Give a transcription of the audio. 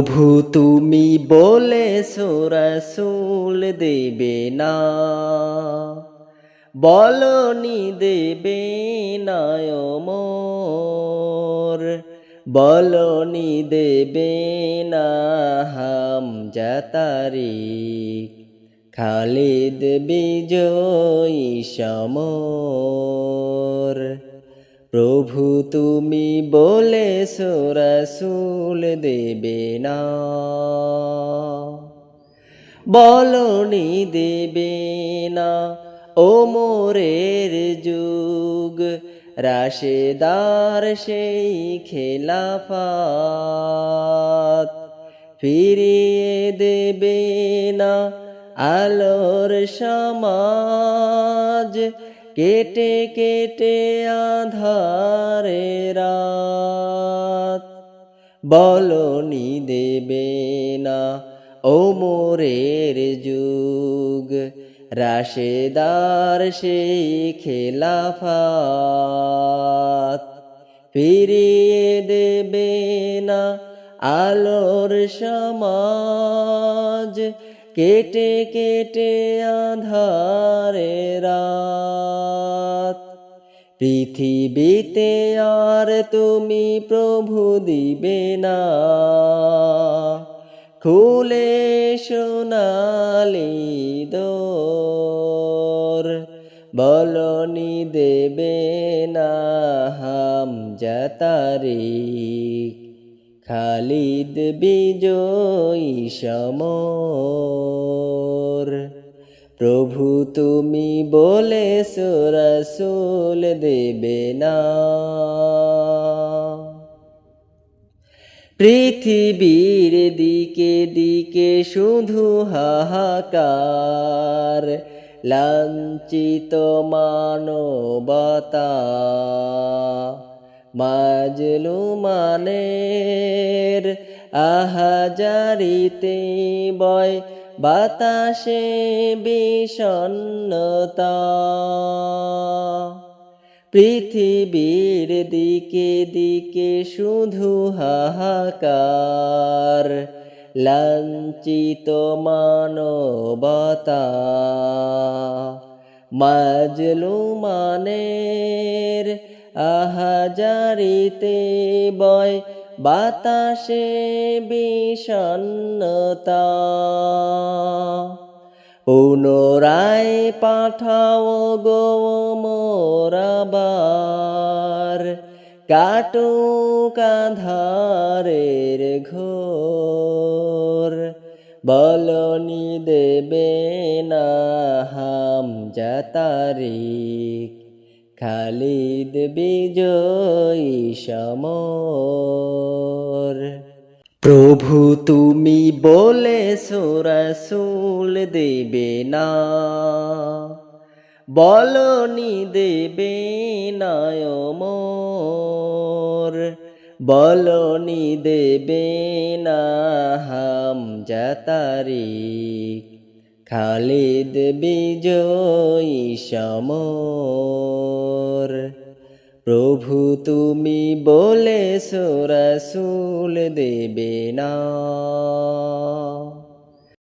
প্রভু তুমি বলে সোরাসুল দেবে না। বলনি দেবে নায়মোর বলনি দেবে না হাম জাতারি খালিদ বিজয়ী সমর। প্রভু তুমি বলে সোরাসুল দেবে না। বলনি দেবে না, ও মোরের যুগ। রাশেদার সেই খেলাফাত ফিরিয়ে দেবে না আলোর সমাজ। কেটে কেটে আধারে রাত। বলনি দেবে না ও মোরের যুগ। রাশেদার সেই খেলাফাত। ফিরিয়ে দেবে না আলোর সমাজ। কেটে কেটে আধারে রাত। পৃথিবীতে আর তুমি প্রভু দিবে না। খুলে সোনালি দোর, বলনি দেবে না হাম জাতারিক খালিদ বিজয়ী সমর প্রভু তুমি বলে সুরসুল দেবে না। পৃথিবীর দিকে দিকে শুধু হাহাকার, লাঞ্ছিত মানবতা। মাজলুমানের আহাজারিতে বয় বাতাসে বিষণ্ণতা। পৃথিবীর দিকে দিকে শুধু হাহাকার লাঞ্ছিত মানবতা। মাজলুমানের আহাজারিতে বয়, বাতাসে বিষণ্ণতা। পুনরায় পাঠাও গো মোরাবার কাটু কাধারের ঘোর। বলনি দেবে না হাম জাতারিক খালিদ বিজয়ী সমর প্রভু, তুমি বলে সোরাসুল দেবে না। বলনি দেবে নায়মোর। বলনি দেবে না হাম জাতারিক খালিদ বিজয়ী সমর প্রভু তুমি বলে সোরাসুল দেবে না।